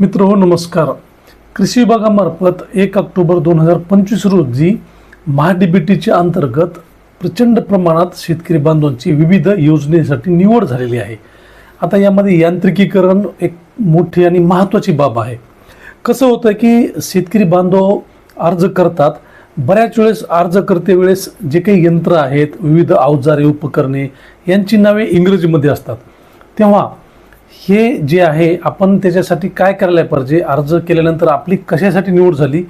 मित्र हो नमस्कार. कृषी विभागामार्फत एक ऑक्टोबर दोन हजार पंचवीस रोजी महाडीबीटीच्या अंतर्गत प्रचंड प्रमाणात शेतकरी बांधवांची विविध योजनेसाठी निवड झालेली आहे. आता यामध्ये यांत्रिकीकरण एक मोठी आणि महत्त्वाची बाब आहे. कसं होतं की शेतकरी बांधव अर्ज करतात. बऱ्याच वेळेस अर्ज करते वेळेस जे काही यंत्र आहेत विविध अवजारे उपकरणे यांची नावे इंग्रजीमध्ये असतात. तेव्हा हे जे आहे आपण त्याच्यासाठी काय करायला पाहिजे? अर्ज केल्यानंतर आपली कशासाठी निवड झाली?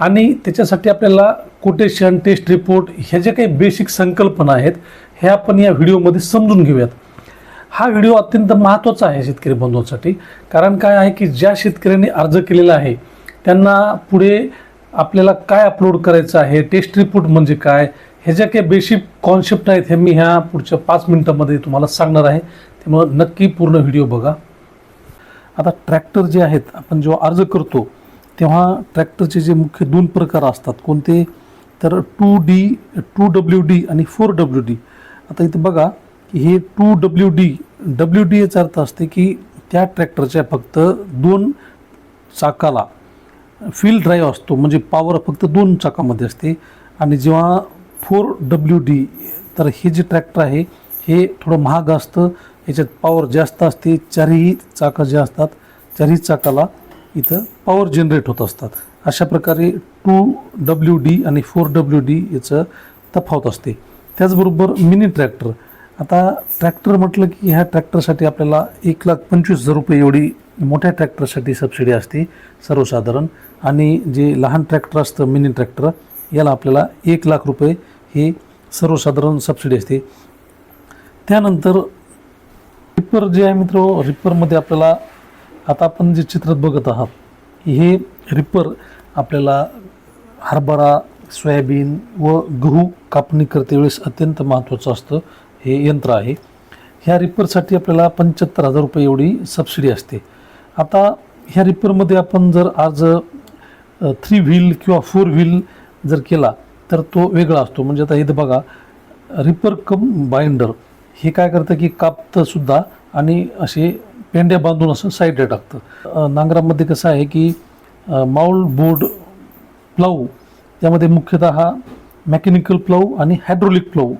आणि त्याच्यासाठी आपल्याला कोटेशन टेस्ट रिपोर्ट ह्या ज्या काही बेसिक संकल्पना आहेत हे आपण या व्हिडिओमध्ये समजून घेऊयात. हा व्हिडिओ अत्यंत महत्त्वाचा आहे शेतकरी बंधूंसाठी. कारण काय आहे की ज्या शेतकऱ्यांनी अर्ज केलेला आहे त्यांना पुढे आपल्याला काय अपलोड करायचं आहे टेस्ट रिपोर्ट म्हणजे काय ह्या ज्या काही बेसिक कॉन्सेप्ट आहेत हे मी ह्या पुढच्या पाच मिनटामध्ये तुम्हाला सांगणार आहे. त्यामुळं नक्की पूर्ण व्हिडिओ बघा. आता ट्रॅक्टर जे आहेत आपण जेव्हा अर्ज करतो तेव्हा ट्रॅक्टरचे जे मुख्य दोन प्रकार असतात. कोणते? तर two D two W D आणि फोर डब्ल्यू डी आता इथं बघा की हे two W D W D याचा अर्थ असते की त्या ट्रॅक्टरच्या फक्त दोन चाकाला फील्ड ड्राईव्ह असतो. म्हणजे पॉवर फक्त दोन चाकामध्ये असते. आणि जेव्हा फोर डब्ल्यू डी तर हे जे ट्रॅक्टर आहे हे थोडं महाग असतं. याच्यात पॉवर जास्त असते चारही चाकं जे असतात चारही चाकाला इथं पॉवर जनरेट होत असतात. अशा प्रकारे टू डब्ल्यू डी आणि फोर डब्ल्यू डी याचं तफावत असते. त्याचबरोबर मिनी ट्रॅक्टर आता ट्रॅक्टर म्हटलं की ह्या ट्रॅक्टरसाठी आपल्याला एक लाख पंचवीस हजार रुपये एवढी मोठ्या ट्रॅक्टरसाठी सबसिडी असते सर्वसाधारण. आणि जे लहान ट्रॅक्टर असतं मिनी ट्रॅक्टर याला आपल्याला एक लाख रुपये हे सर्वसाधारण सबसिडी असते. त्यानंतर रिपर जे आहे मित्र रिपरमध्ये आपल्याला आता आपण जे चित्रात बघत आहात हे रिपर आपल्याला हरभरा सोयाबीन व गहू कापणी करते वेळेस अत्यंत महत्त्वाचं असतं. हे यंत्र आहे. ह्या रिपरसाठी आपल्याला पंच्याहत्तर हजार रुपये एवढी सबसिडी असते. आता ह्या रिपरमध्ये आपण जर आज थ्री व्हील किंवा फोर व्हील जर केला तर तो वेगळा असतो. म्हणजे आता इथं बघा रिपर कम बाइंडर हे काय करतं की कापतं सुद्धा आणि असे पेंड्या बांधून असं साईडला टाकतं. नांगरामध्ये कसं आहे की माऊल बोर्ड प्लाऊ त्यामध्ये मुख्यतः हा मेकॅनिकल प्लाऊ आणि हायड्रोलिक प्लाऊ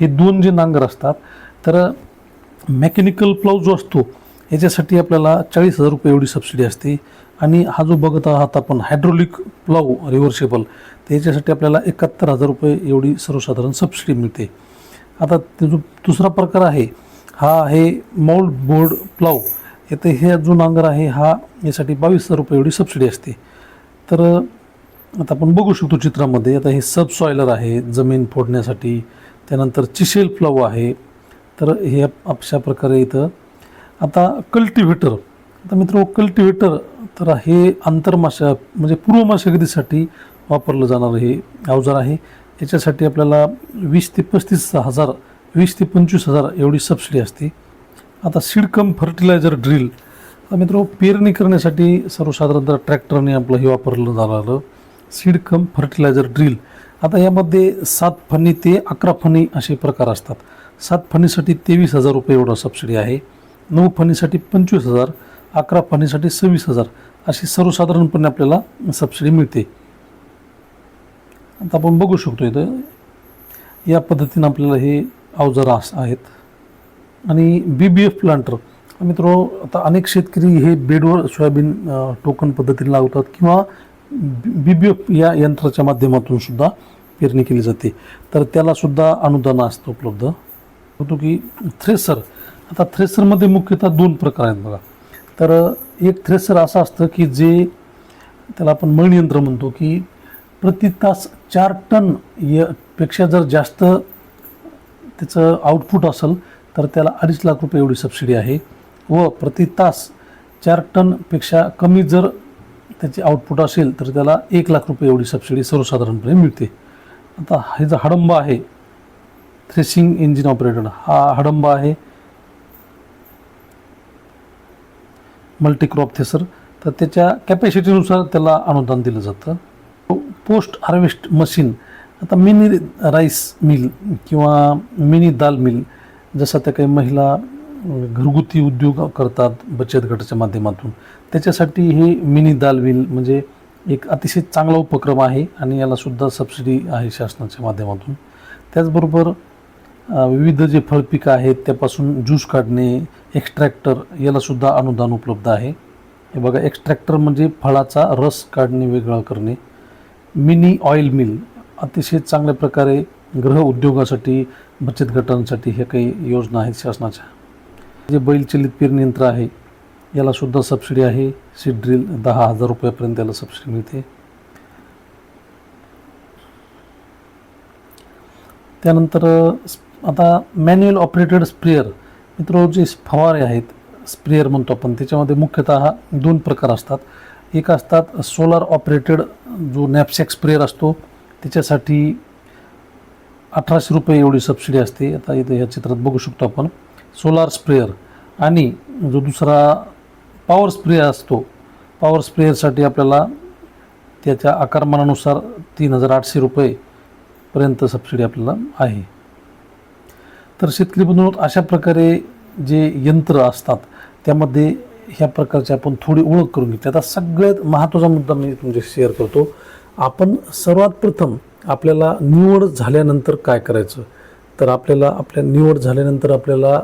हे दोन जे नांगर असतात. तर मेकॅनिकल प्लाऊ जो असतो याच्यासाठी आपल्याला चाळीस हजार रुपये एवढी सबसिडी असते. आणि हा जो बघत आहात आपण हायड्रोलिक प्लाऊ रिव्हर्सेबल तर याच्यासाठी आपल्याला एकाहत्तर हजार रुपये एवढी सर्वसाधारण सबसिडी मिळते. आता ते जो दुसरा प्रकार आहे हा आहे मौल्ड बोर्ड प्लाऊ. येथे हे जो नांगर आहे हा यासाठी बावीस हजार रुपये एवढी सबसिडी असते. तर आता आपण बघू शकतो चित्रामध्ये आता हे सबसॉयलर आहे जमीन फोडण्यासाठी. त्यानंतर चिशेल प्लाऊ आहे. तर हे अशा प्रकारे इथं. आता कल्टिव्हेटर आता मित्र कल्टिव्हेटर तर हे आंतरमाशा म्हणजे पूर्व मशागतीसाठी वापरलं जाणारं हे अवजार आहे. याच्यासाठी आपल्याला वीस ते पस्तीस हजार वीस ते पंचवीस हजार एवढी सबसिडी असते. आता सिडकम फर्टिलायझर ड्रिल. मित्र पेरणी करण्यासाठी सर्वसाधारणतः ट्रॅक्टरने आपलं हे वापरलं जाणारं सीडकम फर्टिलायझर ड्रिल. आता यामध्ये सात फणी ते अकरा फणी असे प्रकार असतात. सात फणीसाठी तेवीस हजार रुपये एवढा सबसिडी आहे. नऊ फणीसाठी पंचवीस हजार अकरा फणीसाठी सव्वीस हजार अशी सर्वसाधारणपणे आपल्याला सबसिडी मिळते. आता आपण बघू शकतो इथं या पद्धतीनं आपल्याला हे अवजारं अस- आहेत. आणि बी बी एफ प्लांटर मित्र आता अनेक शेतकरी हे बेडवर सोयाबीन टोकन पद्धतीने लावतात किंवा बी बी एफ या यंत्राच्या माध्यमातून सुद्धा पेरणी केली जाते. तर त्याला सुद्धा अनुदान असतं उपलब्ध. होतो की थ्रेसर आता थ्रेसरमध्ये मुख्यतः दोन प्रकार आहेत बघा. तर एक थ्रेसर असं असतं की जे त्याला आपण मळणी यंत्र म्हणतो की प्रति तास चार टन य पेक्षा जर जास्त त्याचं आउटपुट असेल तर त्याला अडीच लाख रुपये एवढी सबसिडी आहे. व प्रति तास चार टनपेक्षा कमी जर त्याची आउटपुट असेल तर त्याला एक लाख रुपये एवढी सबसिडी सर्वसाधारणपणे मिळते. आता हे जो हडंबा आहे थ्रेसिंग इंजिन ऑपरेटर हा हडंबा आहे. मल्टीक्रॉप थेसर तर त्याच्या कॅपॅसिटीनुसार त्याला अनुदान दिलं जातं. पोस्ट हार्वेस्ट मशीन आता मिनी राईस मिल किंवा मिनी दाल मिल जसं त्या काही महिला घरगुती उद्योग करतात बचत गटाच्या माध्यमातून त्याच्यासाठी हे मिनी दाल मिल म्हणजे एक अतिशय चांगला उपक्रम आहे आणि यालासुद्धा सबसिडी आहे शासनाच्या माध्यमातून. त्याचबरोबर विविध जे फळपिकं आहेत त्यापासून ज्यूस काढणे एक्स्ट्रॅक्टर यालासुद्धा अनुदान उपलब्ध आहे. हे बघा एक्स्ट्रॅक्टर म्हणजे फळाचा रस काढणे वेगळा करणे. मिनी ऑइल मिल अतिशय चांगल्या प्रकारे गृह उद्योगासाठी बचत गटांसाठी हे काही योजना आहेत शासनाच्या. जे बैलचलित पेरणी यंत्र आहे याला सुद्धा सबसिडी आहे. सीड ड्रिल दहा हजार रुपयापर्यंत याला सबसिडी मिळते. त्यानंतर आता मॅन्युअल ऑपरेटेड स्प्रेअर मित्र जे फवारे आहेत स्प्रेअर म्हणतो आपण त्याच्यामध्ये मुख्यतः दोन प्रकार असतात. एक असतात सोलार ऑपरेटेड जो नॅपसॅक स्प्रेअर असतो त्याच्यासाठी अठराशे रुपये एवढी सबसिडी असते. आता इथं या चित्रात बघू शकतो आपण. सोलार स्प्रेअर आणि जो दुसरा पॉवर स्प्रेअर असतो पॉवर स्प्रेअरसाठी आपल्याला त्याच्या आकारमानानुसार तीन हजार आठशे रुपयेपर्यंत सबसिडी आपल्याला आहे. तर शेतकरी बंधू अशा प्रकारे जे यंत्र असतात त्यामध्ये ह्या प्रकारची आपण थोडी ओळख करून घेतली. आता सगळ्यात महत्त्वाचा मुद्दा मी तुमच्याशी शेअर करतो. आपण सर्वात प्रथम आपल्याला निवड झाल्यानंतर काय करायचं? तर आपल्याला आपल्या निवड झाल्यानंतर आपल्याला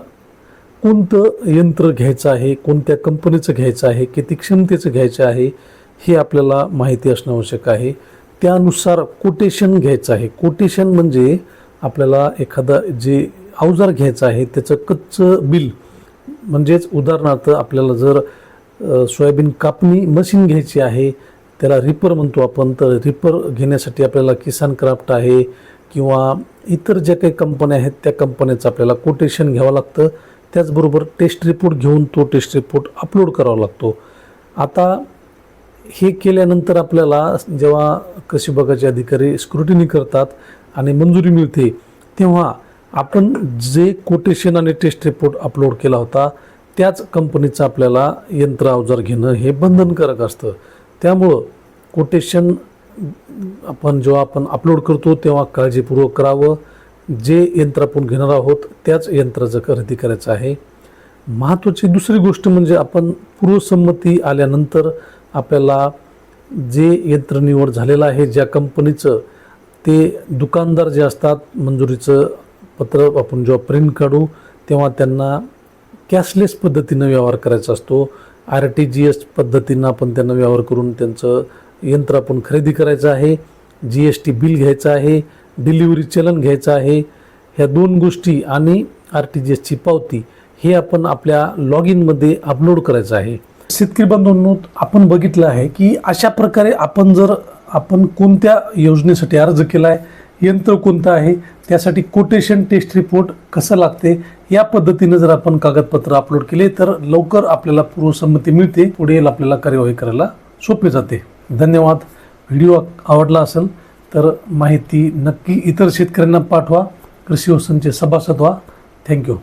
कोणतं यंत्र घ्यायचं आहे? कोणत्या कंपनीचं घ्यायचं आहे? किती क्षमतेचं घ्यायचं आहे? हे आपल्याला माहिती असणं आवश्यक आहे. त्यानुसार कोटेशन घ्यायचं आहे. कोटेशन म्हणजे आपल्याला एखादा जे अवजार घ्यायचं आहे त्याचं कच्चं बिल म्हणजेच उदाहरणार्थ आपल्याला जर सोयाबीन कापणी मशीन घ्यायची आहे त्याला रिपर म्हणतो आपण तर रिपर घेण्यासाठी आपल्याला किसान क्राफ्ट आहे किंवा इतर ज्या काही कंपन्या आहेत त्या कंपन्याचं आपल्याला कोटेशन घ्यावं लागतं. त्याचबरोबर टेस्ट रिपोर्ट घेऊन तो टेस्ट रिपोर्ट अपलोड करावा लागतो. आता हे केल्यानंतर आपल्याला जेव्हा कृषी विभागाचे अधिकारी स्क्रुटिनी करतात आणि मंजुरी मिळते तेव्हा आपण जे कोटेशन आणि टेस्ट रिपोर्ट अपलोड केला होता त्याच कंपनीचं आपल्याला यंत्र अवजार घेणं हे बंधनकारक असतं. त्यामुळं कोटेशन आपण जेव्हा आपण अपलोड करतो तेव्हा काळजीपूर्वक करावं. जे यंत्र आपण घेणार आहोत त्याच यंत्राचं खरेदी करायचं आहे. महत्त्वाची दुसरी गोष्ट म्हणजे आपण पूर्वसंमती आल्यानंतर आपल्याला जे यंत्र निवड झालेलं आहे ज्या कंपनीचं ते दुकानदार जे असतात मंजुरीचं पत्र आपण जेव्हा प्रिंट काढू तेव्हा त्यांना कॅशलेस पद्धतीनं व्यवहार करायचा असतो. आर टी जी एस पद्धतीनं आपण त्यांना व्यवहार करून त्यांचं यंत्र आपण खरेदी करायचं आहे. जी एस टी बिल घ्यायचं आहे. डिलिव्हरी चलन घ्यायचं आहे. ह्या दोन गोष्टी आणि आर टी जी एसची पावती हे आपण आपल्या लॉग इनमध्ये अपलोड करायचं आहे. शेतकरी बंधूंनो आपण बघितलं आहे की अशा प्रकारे आपण जर आपण कोणत्या योजनेसाठी अर्ज केला आहे यंत्र कोणतं आहे त्यासाठी कोटेशन टेस्ट रिपोर्ट कसं लागते या पद्धतीनं जर आपण कागदपत्र अपलोड केले तर लवकर आपल्याला पूर्वसंमती मिळते. पुढे आपल्याला कार्यवाही करायला सोपे जाते. धन्यवाद. व्हिडिओ आवडला असेल तर माहिती नक्की इतर शेतकऱ्यांना पाठवा. कृषी वसनचे सभासद व्हा. थँक्यू